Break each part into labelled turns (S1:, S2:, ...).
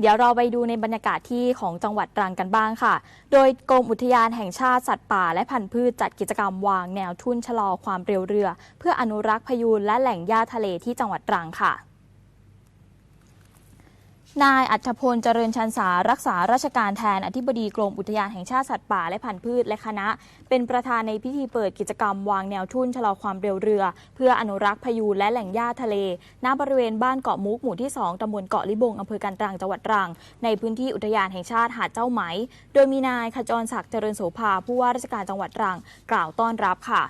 S1: เดี๋ยวเราไปดูในบรรยากาศที่ของจังหวัดตรังกันบ้างค่ะ โดยกรมอุทยานแห่งชาติสัตว์ป่าและพันธุ์พืชจัดกิจกรรมวางแนวทุ่นชะลอความเร็วเรือ เพื่ออนุรักษ์พยูนและแหล่งหญ้าทะเลที่จังหวัดตรังค่ะ นายอัธพลเจริญชันสารักษาราชการแทนอธิบดีกรมอุทยานแห่งชาติสัตว์ป่าและพันธุ์พืชและคณะ เป็นประธานในพิธีเปิดกิจกรรมวางแนวทุ่นชะลอความเร็วเรือ เพื่ออนุรักษ์พยูและแหล่งหญ้าทะเล ณบริเวณบ้านเกาะมุกหมู่ที่ 2ตำบลเกาะลิบงอำเภอกันตรังจังหวัดตรัง ในพื้นที่อุทยานแห่งชาติหาดเจ้าไหม โดยมีนายขจรศักดิ์เจริญโสภาผู้ว่าราชการจังหวัดตรัง กล่าวต้อนรับค่ะ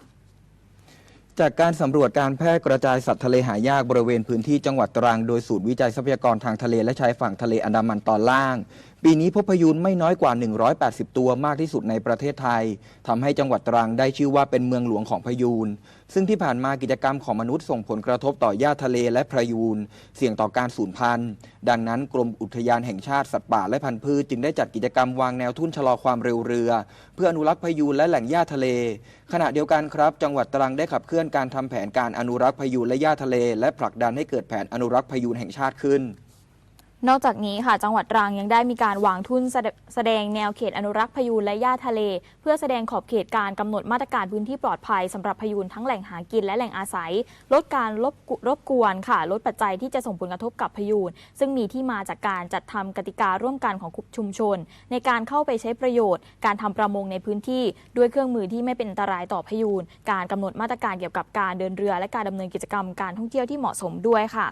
S2: จากการสำรวจการแพร่กระจายสัตว์ทะเลหายากบริเวณพื้นที่จังหวัดตรัง โดยศูนย์วิจัยทรัพยากรทางทะเลและชายฝั่งทะเลอันดามันตอนล่าง ปีนี้พบพยูนไม่น้อยกว่า 180 ตัวมากที่สุดในประเทศไทยทำให้จังหวัดตรังได้ชื่อว่าเป็นเมืองหลวงของพยูน ซึ่งที่ผ่านมากิจกรรมของมนุษย์ส่งผลกระทบต่อหญ้าทะเลและพยูน เสี่ยงต่อการสูญพันธุ์ ดังนั้นกรมอุทยานแห่งชาติสัตว์ป่าและพันธุ์พืชจึงได้จัดกิจกรรมวางแนวทุ่นชะลอความเร็วเรือ เพื่ออนุรักษ์พยูนและแหล่งหญ้าทะเล ขณะเดียวกันครับ จังหวัดตรังได้ขับเคลื่อนการทำแผนการอนุรักษ์พยูนและหญ้าทะเล และผลักดันให้เกิดแผนอนุรักษ์พยูนแห่งชาติขึ้น
S1: นอกจากนี้ค่ะจังหวัดตรังยังได้มีการวางทุนแสดแสดงแนวเขตอนุรักษ์พยูนและหญ้าทะเล เพื่อแสดงขอบเขตการกำหนดมาตรการพื้นที่ปลอดภัยสำหรับพยูนทั้งแหล่งหากินและแหล่งอาศัย ลดการรบรบกวนค่ะ ลดปัจจัยที่จะส่งผลกระทบกับพยูนซึ่งมีที่มาจากการจัดทำกติการ่วมกันของชุมชน ในการเข้าไปใช้ประโยชน์ การทำประมงในพื้นที่ ด้วยเครื่องมือที่ไม่เป็นอันตรายต่อพยูนการกำหนดมาตรการเกี่ยวกับการเดินเรือ และการดำเนินกิจกรรมการท่องเที่ยวที่เหมาะสมด้วยค่ะ